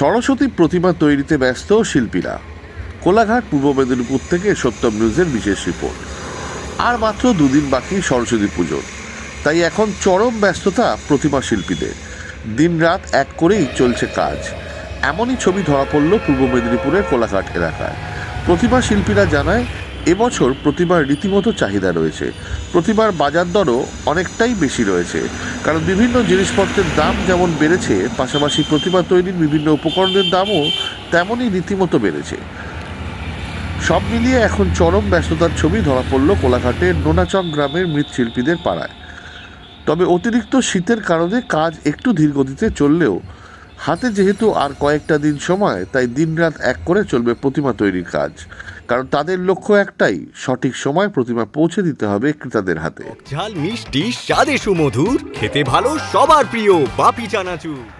সরস্বতী প্রতিমা তৈরিতে ব্যস্ত শিল্পীরা। কোলাঘাট, পূর্ব মেদিনীপুর থেকে সত্যম নিউজের বিশেষ রিপোর্ট। আর মাত্র দুদিন বাকি সরস্বতী পুজোর। তাই এখন চরম ব্যস্ততা প্রতিমা শিল্পীদের। দিনরাত এক করেই চলছে কাজ। এমনই ছবি ধরা পড়ল পূর্ব মেদিনীপুরের কোলাঘাট এলাকায়। প্রতিমা শিল্পীরা জানায়, এবছর প্রতিমার রীতিমতো চাহিদা রয়েছে। প্রতিমার বাজার দরও অনেকটাই বেশি রয়েছে। কারণ বিভিন্ন জিনিসপত্রের দাম যেমন বেড়েছে, পাশাপাশি প্রতিমা তৈরির বিভিন্ন উপকরণের দামও তেমনই রীতিমতো বেড়েছে। সব মিলিয়ে এখন চরম ব্যস্ততার ছবি ধরা পড়ল কোলাঘাটে নোনাচক গ্রামের মৃৎশিল্পীদের পাড়ায়। তবে অতিরিক্ত শীতের কারণে কাজ একটু ধীরগতিতে চললেও হাতে যেহেতু আর কয়েকটা দিন সময়, তাই দিনরাত এক করে চলবে প্রতিমা তৈরির কাজ। কারণ তাদের লক্ষ্য একটাই, সঠিক সময় প্রতিমা পৌঁছে দিতে হবে ক্রেতাদের হাতে। ঝাল মিষ্টি, স্বাদে সুমধুর, খেতে ভালো, সবার প্রিয় বাপি চানাচুর।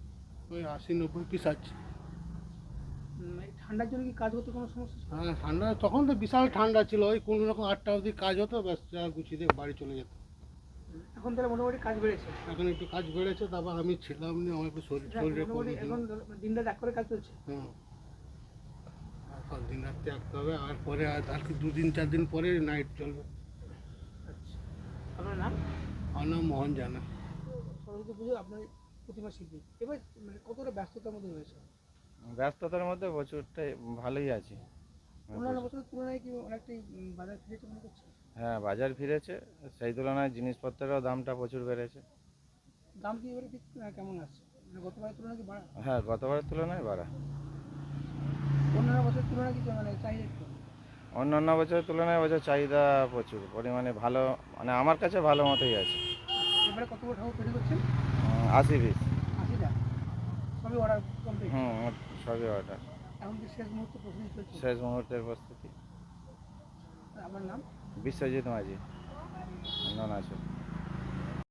ওই আশি নব্বই পিস আছে। ঠান্ডার জন্য কি কাজ করতে কোনো সমস্যা হ্যাঁ ঠান্ডা তখন তো বিশাল ঠান্ডা ছিল ওই কোনো রকম আটটা অবধি কাজ হতো ব্যাস যা গুছিয়ে দিয়ে বাড়ি চলে যেত। এখন তাহলে মোটামুটি কাজ বেড়েছে। এখন একটু কাজ বেড়েছে তারপর আমি ছিলাম না আমার একটু শরীর শরীরে এখন দিনটা এক করে কাজ চলছে। এখন দিন রাত থাকতে হবে আর পরে আর আর কি দুদিন চার দিন পরে নাইট চলবে। আচ্ছা। আপনার নাম? আমার নাম মোহন জানা। সরস্বতী পুজো আপনার প্রতিমা শিল্পী। এবার মানে কতটা ব্যস্ততার মধ্যে রয়েছে? ব্যস্ততার মধ্যে প্রচুরটাই ভালোই আছি। অন্যান্য বছরের তুলনায় কি অনেকটাই বাজার ফিরেছে মনে করছে হ্যাঁ বাজার ফিরেছে। সেই তুলনায় জিনিসপত্রেরও দামটা প্রচুর বেড়েছে। দাম কি এবারে কেমন আসছে মানে গতবারের তুলনায় কি বাড়া হ্যাঁ গতবারের তুলনায় বাড়া। অন্যান্য বছরের তুলনায় কি মানে চাহিদা অন্যান্য বছরের তুলনায় বছর চাহিদা প্রচুর। পরিমাণে ভালো মানে আমার কাছে ভালো মতোই আছে। এবারে কতগুলো ঠাকুর তৈরি করছেন? আশি পিস সবই অর্ডার হুম সবই অর্ডার এখন কি শেষ মুহূর্তে প্রস্তুতি শেষ মুহূর্তের প্রস্তুতি। আমার নাম? বিশ্বজিৎ মাঝি। নন আছে